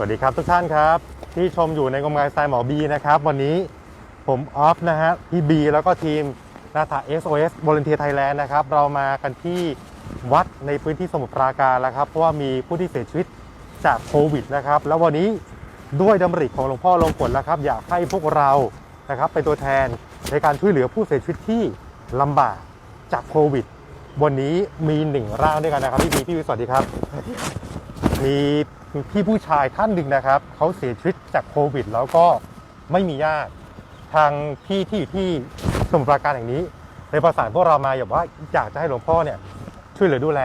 วัสดีครับทุกท่านครับ ที่ชมอยู่ในกรมการสไตล์หมอบีนะครับ วันนี้ผมออฟนะฮะพี่บีแล้วก็ทีมนาถา SOS Volunteer Thailand นะครับ เรามากันที่วัดในพื้นที่สมุทรปราการแล้วครับ เพราะว่ามีผู้ที่เสียชีวิตจากโควิดนะครับ แล้ววันนี้ด้วยดำริของหลวงพ่อลงกฎแล้วครับ อยากให้พวกเรานะครับเป็นตัวแทนในการช่วยเหลือผู้เสียชีวิตที่ลำบากจากโควิด วันนี้มีหนึ่งร่างด้วยกันนะครับพี่บีพี่บีสวัสดีครับ มีพี่ผู้ชายท่านหนึ่งนะครับเขาเสียชีวิตจากโควิด แล้วก็ไม่มีญาติทางพี่ที่อยู่ที่สมุทรปราการแห่งนี้ในประสานพวกเรามาอยากว่าอยากจะให้หลวงพ่อเนี่ยช่วยเหลือดูแล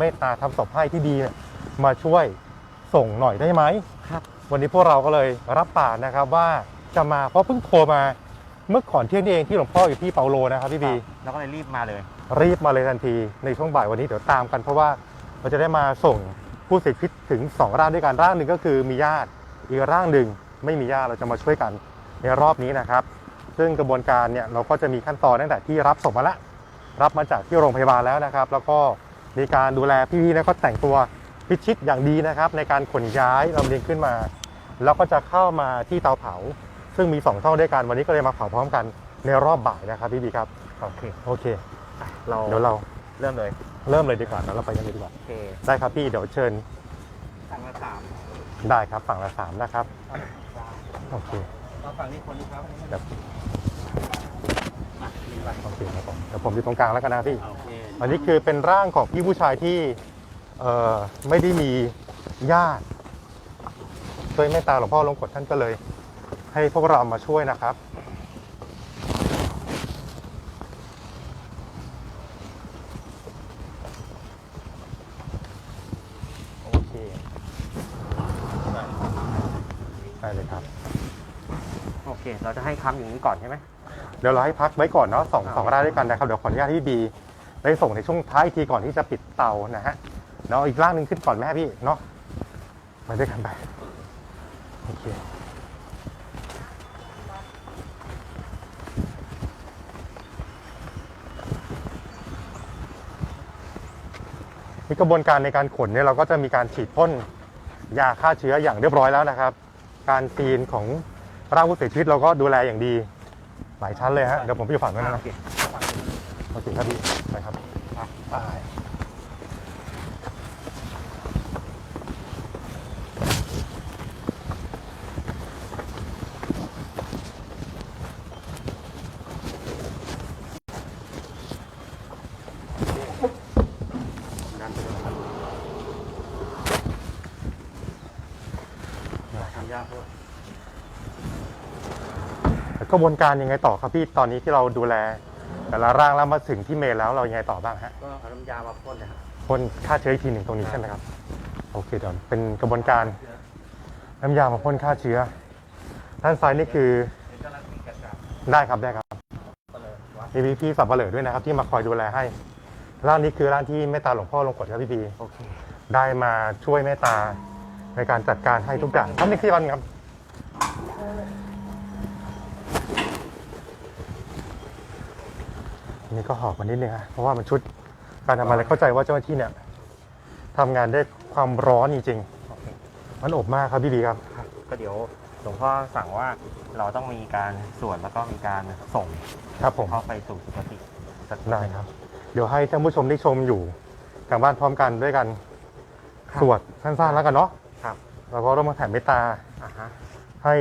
เมตตาทำศพให้ที่ดีเนี่ยมาช่วยส่งหน่อยได้ไหมครับ วันนี้พวกเราก็เลยรับปากนะครับว่าจะมาเพราะเพิ่งโทรมาเมื่อก่อนเที่ยงนี้เองที่หลวงพ่ออยู่ที่เปาโลนะครับพี่บีแล้วก็เลยรีบมาเลย รีบมาเลยทันทีในช่วงบ่ายวันนี้เดี๋ยวตามกันเพราะว่าเราจะได้มาส่ง ผู้เสียชีวิตถึง 2 ร่างด้วยกันร่างหนึ่งก็คือมีญาติอีกร่างหนึ่งไม่มีญาติเราจะมาช่วยกันในรอบนี้นะครับ ซึ่งกระบวนการเนี่ยเราก็จะมีขั้นตอนตั้งแต่ที่รับศพมาแล้วรับมาจากที่โรงพยาบาลแล้วนะครับ แล้วก็มีการดูแลพี่ๆแล้วก็แต่งตัวพิชิตอย่างดีนะครับ ในการขนย้ายลำเลียงขึ้นมา แล้วก็จะเข้ามาที่เตาเผา ซึ่งมีสองเท่าด้วยกันวันนี้ก็เลยมาเผาพร้อมกันในรอบบ่ายนะครับพี่บีครับโอเคโอเค เราเดี๋ยวเรา เริ่มเลยเริ่มเลยดีกว่าแล้วเราไปกันเลยดีกว่า โอเคได้ครับพี่เดี๋ยวเชิญสั่งละสามได้ครับฝั่งละสามนะครับ โอเคเราฝั่งนี้คนนี้ครับเดี๋ยวโอเคครับผมเดี๋ยวผมอยู่ตรงกลางแล้วกันนะพี่ โอเคอันนี้คือเป็นร่างของพี่ผู้ชายที่เอ่อไม่ได้มีญาติโดยเมตตาหลวงพ่อลงกฎท่านก็เลย ให้พวกเรามาช่วยนะครับ โอเค ได้เลยครับ โอเค เราจะให้ค้ำอย่างนี้ก่อนใช่ไหมเดี๋ยวเราให้พักไว้ก่อนเนาะสองครับสองรายด้วยกันนะครับ เดี๋ยวขออนุญาตที่บีได้ส่งในช่วงท้ายอีกทีก่อนที่จะปิดเตานะฮะเนาะอีกร่างหนึ่งขึ้นก่อนแม่พี่เนาะมาด้วยกันไปโอเคมีกระบวนการในการขนเนี่ยเราก็จะมีการฉีดพ่นยาฆ่าเชื้ออย่างเรียบร้อยแล้วนะครับ การซีนของร่างผู้เสียชีวิตเราก็ดูแลอย่างดี หลายชั้นเลยฮะ เดี๋ยวผมไปอยู่ฝั่งนู้นนะโอเคฝั่งนี้โอเคครับพี่ ไปครับไปได้ครับ ทำยา กด้วยแล้วกระบวนการยังไงต่อครับพี่ตอนนี้ที่เราดูแล แต่ละร่างแล้วมาถึงที่เมนแล้วเรายังไงต่อบ้างฮะก็เอาน้ำยามาพ่นนะครับพ่นฆ่าเชื้ออีกทีหนึ่งตรงนี้ใช่ไหมครับ โอเคเดี๋ยวเป็นกระบวนการน้ำยามาพ่นฆ่าเชื้อด้านซ้ายนี่คือเจ้าหน้าที่จัดการได้ครับได้ครับก็เลยวัดมีพี่พี่สับเปลือด้วยนะครับ ที่มาคอยดูแลให้ร่างนี้คือร่างที่เมตตาหลวงพ่อลงกฎครับพี่บีโอเคได้มาช่วยเมตตา ในการจัดการให้ทุกอย่างท่านนี้ที่วันครับอันนี่ก็หอบมานิดนึงฮะเพราะว่ามันชุดการทำอะไรเข้าใจว่าเจ้าหน้าที่เนี่ยทำงานด้วยความร้อนจริงโอเคๆมันอบมากครับพี่บีครับครับ ก็เดี๋ยวหลวงพ่อสั่งว่าเราต้องมีการสวดแล้วก็มีการส่งครับผมเข้าไปสู่สุคติสักได้ครับ เดี๋ยวให้ท่านผู้ชมที่ชมอยู่ทางบ้านพร้อมกันด้วยกันครับสวดสั้นๆแล้วกันเนาะครับ แล้วก็ร่วมกันแผ่เมตตาอ่าฮะให้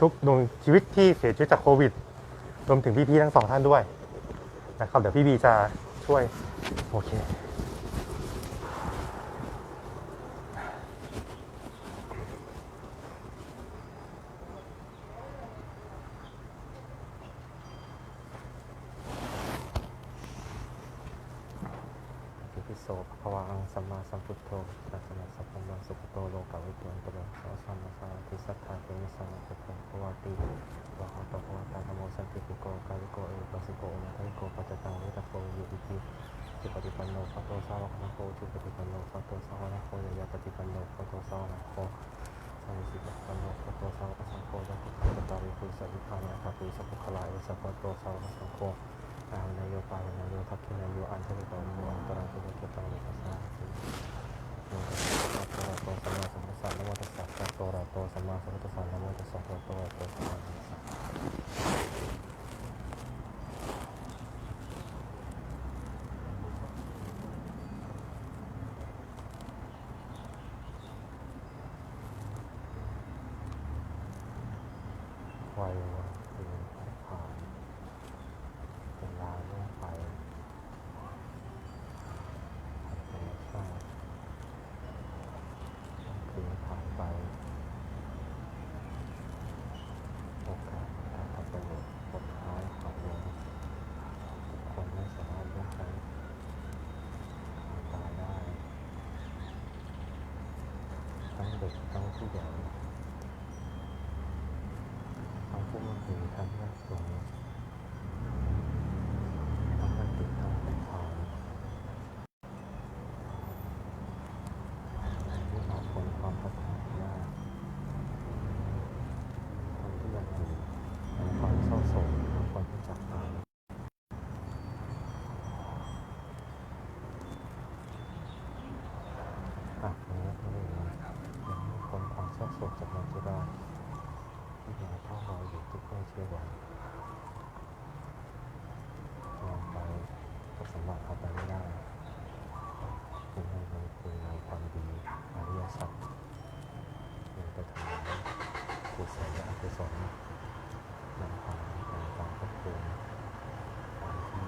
ทุกดวงชีวิตที่เสียชีวิตจากโควิด รวมถึงพี่ๆทั้งสองท่านด้วยนะครับ เดี๋ยวพี่บีจะช่วย โอเค อิติโสภควาอังสัมมาสัมพุทโธตัสสะสัพพมังสุขโตโลกาวิปุณตุโลสาสัมมาสาธิสัทธาเตมิสัมมาตุโตภวติวะหะตะภวตาธโมสันติปิโกกาลิโกเอปัสสิโกอุมาทัยโกปัจจตังเวทโกยุติติสิปฏิปันโนภะโตสาวกนาโคจุปฏิปันโนภะโตสาวกนาโคยะยะปฏิปันโนภะโตสาวกนาโคสามิสิปฏิปันโนภะโตสาวกสังโฆยะปุตตาริปุสัพพิพานาคาปุสัพพะลายสัพพะโตสาวกสังโฆตามนายโยปาลนายโยทักขินายโยอันเทริโตโมอันตรังตุเกตังนิสัสสะโมตัสสะภะคะวะโตสัมมาสัมพุทธัสสะนะโมตัสสะ โตอะระหะโตสัมมาสัมพุทธัสสะนะโมตัสสะภะคะวะโตอะระหะโตสัมมาสัมพุทธัสสะ วัยวันคืนผ่านเวลาล่วงไปธรรมชาติคืนผ่านไปโอกาสการทำประโยชน์ผลท้ายของโลกทุกคนไม่สามารถล่วงพ้ตายได้ทั้งเด็กทั้งผู้ใหญ่ ทั้งผู้มั่นดีทั้งยากจนทั้งบัณฑิตทั้งผู้พาลที่มาพ้นความพัฒนายาก คนที่ยังอยู่ในความเศร้าโศกของคนที่จากไปหากแม้ตัวเองยังไม่พ้นความเศร้าโศกจากมันจะได้ที่ยังเท่ารอยอยู่ทุกเมื่อเชื่อวันมองไปก็สามารถเข้าไปไม่ได้จึงให้มันคุณงามความดีอริยสัจยังไปทำงาน กุศลและอกุศลนำพาในการทบทวนการที่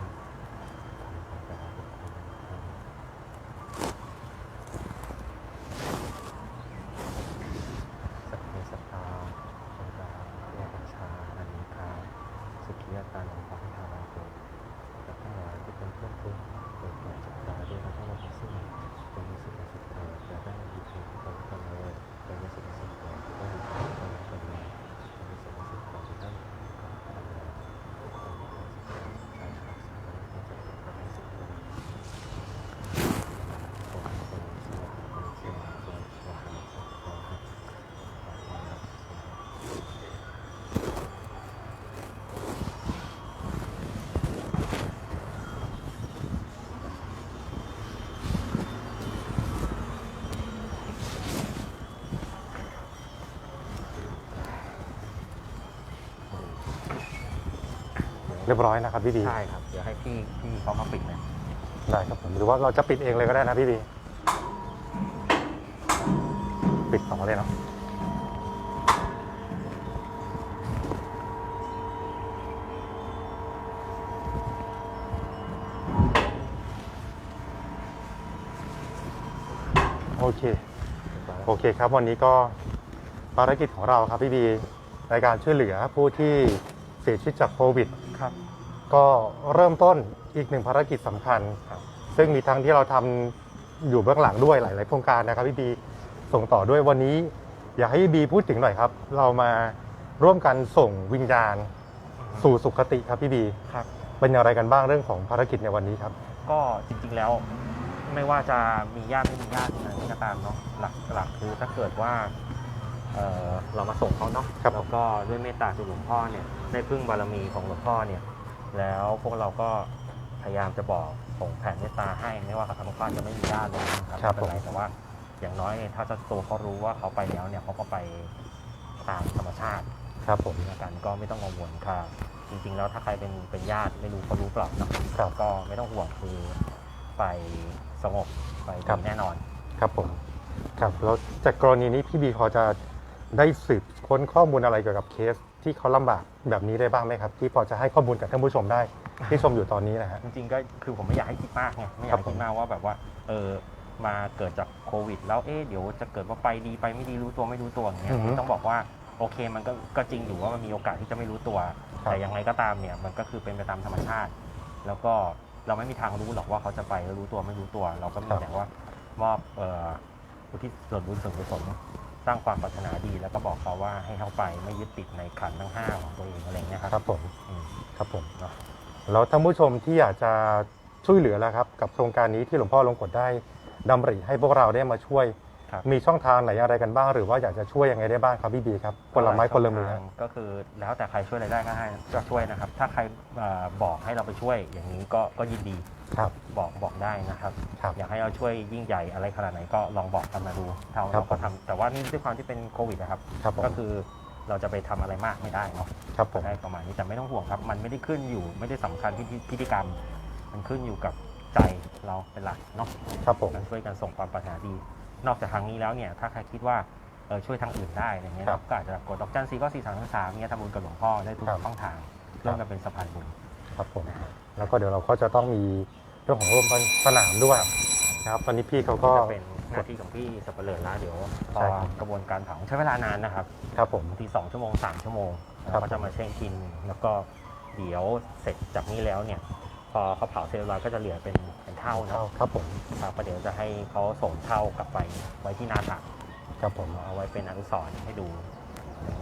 ทำไปแต่ละบุคคลนั้นสัพเพสัตตาโสดาเรียบัญชาอนิคาสุขียตานังปะหิหาราโกและทั้งหลายที่เป็นเพื่อนทุกข์เกิดแก่เจ็บตายด้วยกันทั้งหมดทั้งสิ้นจงมีสุขสุขเถิดและได้อยู่ในที่ตรงกันเลยจงมีสุขสุขเถิดและได้อยู่ในที่ตรงกันเลยจงมีสุขสุขเถิดและได้อยู่ในที่ตรงกันเลยจงมีความสุขใจรักษาและความสุขและความสุขเลยขอให้คนสวัสดิ์คนเชื่อคนสวัสดิ์คนสวัสดิ์ขอให้สวัสดิ์ เรียบร้อยนะครับพี่บีใช่ครับ เดี๋ยวให้พี่พี่เขามาปิดนะได้ครับผมหรือว่าเราจะปิดเองเลยก็ได้นะพี่บีปิดสองเลยเนาะโอเค โอเคครับ วันนี้ก็ภารกิจของเราครับพี่บีในการช่วยเหลือผู้ที่เสียชีวิตจากโควิดครับ ก็เริ่มต้นอีกหนึ่งภารกิจสำคัญครับซึ่งมีทั้งที่เราทำอยู่เบื้องหลังด้วยหลาย ๆ โครงการนะครับพี่บีส่งต่อด้วยวันนี้ อยากให้พี่บีพูดถึงหน่อยครับ เรามาร่วมกันส่งวิญญาณสู่สุคติครับพี่บีครับ เป็นอย่างไรกันบ้างเรื่องของภารกิจในวันนี้ครับ ก็จริงๆแล้วไม่ว่าจะมีญาติไม่มีญาติอะไรก็ตามเนาะหลักหลักคือถ้าเกิดว่าเอ่อเรามาส่งเขาเนาะครับผมแล้วก็ด้วยเมตตาจากหลวงพ่อเนี่ยได้พึ่งบารมีของหลวงพ่อเนี่ย แล้วพวกเราก็พยายามจะบอกส่งแผ่เมตตาให้ไม่ว่าเขาเขาจะไม่มีญาติเลยนะครับครับไม่เป็นไรแต่ว่าอย่างน้อยถ้าเจ้าตัวเขารู้ว่าเขาไปแล้วเนี่ยเขาก็ไปตามธรรมชาติ ครับผมแล้วกันก็ไม่ต้องกังวลค่ะจริงๆ แล้วถ้าใครเป็นเป็นญาติไม่รู้เขารู้เปล่าเนะครับ ก็ไม่ต้องห่วงคือไปสงบไปครับ แน่นอน ครับผมครับแล้วจากกรณีนี้พี่บีพอจะได้สืบค้นข้อมูลอะไรเกี่ยวกับเคส ที่เขาลำบากแบบนี้ได้บ้างไหมครับที่พอจะให้ข้อมูลกับท่านผู้ชมได้ที่ชมอยู่ตอนนี้นะฮะ จริงๆก็คือผมไม่อยากให้คิดมากไงไม่อยากให้ครับผมคิดมากว่าแบบว่าเออมาเกิดจากโควิด แล้วเอ๊ะเดี๋ยวจะเกิดว่าไปดีไปไม่ดีรู้ตัวไม่รู้ตัวอย่างเงี้ยอือฮึต้องบอกว่าโอเคมันก็ก็จริงอยู่ว่ามันมีโอกาสที่จะไม่รู้ตัว ครับ แต่ยังไงก็ตามเนี่ยมันก็คือเป็นไปตามธรรมชาติ แล้วก็เราไม่มีทางรู้หรอกว่าเขาจะไปแล้วรู้ตัวไม่รู้ตัว เราก็มีแต่ว่ามอบเอ่ออุทิศส่วนบุญส่วนกุศล สร้างความปรารถนาดีแล้วก็บอกเขาว่าให้เขาไปไม่ยึดติดในขันธ์ทั้งห้าของตัวเองอะไรเงี้ยครับครับผมอืมครับผมเนาะแล้วท่านผู้ชมที่อยากจะช่วยเหลือแล้วครับ กับโครงการนี้ที่หลวงพ่อลงกฎได้ดำริให้พวกเราได้มาช่วยครับ มีช่องทางไหนอะไรกันบ้าง หรือว่าอยากจะช่วยยังไงได้บ้างครับพี่บีครับคนละไม้คนละมือช่งทางก็คือแล้วแต่ใครช่วยอะไรได้ก็ให้ก็ช่วยนะครับ ถ้าใครเอ่อบอกให้เราไปช่วยอย่างนี้ก็ก็ยินดีครับบอกบอกได้นะครับ ครับ อยากให้เราช่วยยิ่งใหญ่อะไรขนาดไหนก็ลองบอกกันมาดูเราครับเราก็ทำแต่ว่านี่ด้วยความที่เป็นโควิดนะครับ ครับผมก็คือเราจะไปทำอะไรมากไม่ได้เนาะครับผม ได้ประมาณนี้แต่ไม่ต้องห่วงครับ มันไม่ได้ขึ้นอยู่ไม่ได้สำคัญที่พิพิธีกรรม มันขึ้นอยู่กับใจเราเป็นหลักเนาะครับผม การช่วยกันส่งความปรารถนาดี นอกจากทางนี้แล้วเนี่ยถ้าใครคิดว่าเออช่วยทางอื่นได้อะไรเงี้ยครับก็อาจจะกดดอกจันซีก็สี่สามสามเนี่ยทำบุญกับหลวงพ่อได้ทุกครับ ช่องทางร่วมกันเป็นสะพานบุญ ครับผมแล้วก็เดี๋ยวเราก็จะต้องมีเรื่องของร่วมสนามด้วยนะครับตอนนี้พี่เขาก็จะเป็นหน้าที่ของพี่สับเปลือแล้วเดี๋ยวพอใช่ครับ กระบวนการเผาใช้เวลานานนะครับครับผม บางทีสองชั่วโมงสามชั่วโมงครัเราบก็จะมาเช็คกิน แล้วก็เดี๋ยวเสร็จจากนี้แล้วเนี่ย พอเขาเผาเสร็จเรียบร้อยก็จะเหลือเป็น เป็นเท่าเอาเนาะครับผมครับก็เดี๋ยวจะให้เขาส่งเท่ากลับไปไว้ที่นาถักครับผมเอาไว้เป็นอนุสรณ์ให้ดู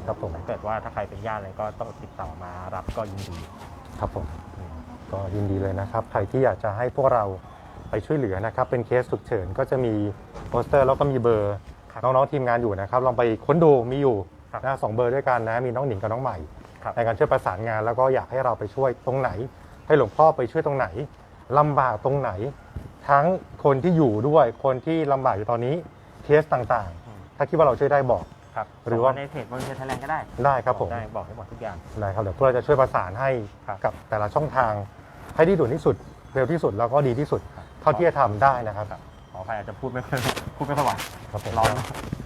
ครับผมถ้าเกิดว่าถ้าใครเป็นญาติอะไรก็ต้องติดต่อมารับก็ยินดีครับผมอืมก็ยินดีเลยนะครับ ใครที่อยากจะให้พวกเราไปช่วยเหลือนะครับ เป็นเคสฉุกเฉินก็จะมีโปสเตอร์แล้วก็มีเบอร์ครับน้องๆทีมงานอยู่นะครับลองไปค้นดูมีอยู่ครับนะสองเบอร์ด้วยกันนะมีน้องหนิงกับน้องใหม่ครับในการช่วยประสานงานแล้วก็อยากให้เราไปช่วยตรงไหน ให้หลวงพ่อไปช่วยตรงไหน ลำบากตรงไหน ทั้งคนที่อยู่ด้วยคนที่ลำบากอยู่ตอนนี้เคสต่างอืม ๆ ถ้าคิดว่าเราช่วยได้บอก ครับหรือว่าส่งมในเพจบริษัทไทยแลนด์ก็ได้ได้ครับผมอกได้บอกให้หมดทุกอย่าง ได้ครับเดี๋ยวพวกเราจะช่วยประสานให้ครับกับแต่ละช่องทางให้ที่ด่วนที่สุดเร็วที่สุดแล้วก็ดีที่สุดครับ เท่าที่จะทำได้นะครับครับขออภัยอาจจะพูดไม่ค่อยพูดไม่ค่อยไหวครับผมร้อน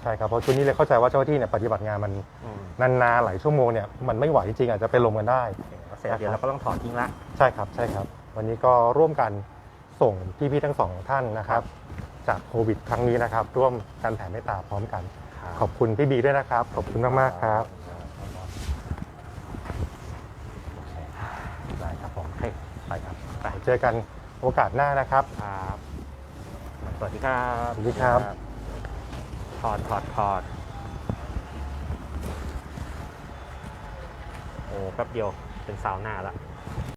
ใช่ครับเพราะชุดนี้เลยเข้าใจว่าเจ้าหน้าที่เนี่ยปฏิบัติงานมันอืมนานๆหลายชั่วโมงเนี่ยมันไม่ไหวจริงๆอาจจะเป็นลมกันได้ โอเคเสร็จเดี๋ยวเราก็ต้องถอดทิ้งละ ใช่ครับใช่ครับ วันนี้ก็ร่วมกันส่งพี่ๆทั้งสองท่านนะครับ จากโควิดครั้งนี้นะครับ ร่วมกันแผ่เมตตาพร้อมกัน ขอบคุณพี่บีด้วยนะครับ ขอบคุณมากๆครับได้ครับผมโอเคไปครับไปเจอกันโอกาสหน้านะครับครับสวัสดีครับสวัสดีครับถอดถอดถอดโอ้แป๊บเดียวเป็นสาวหน้าละ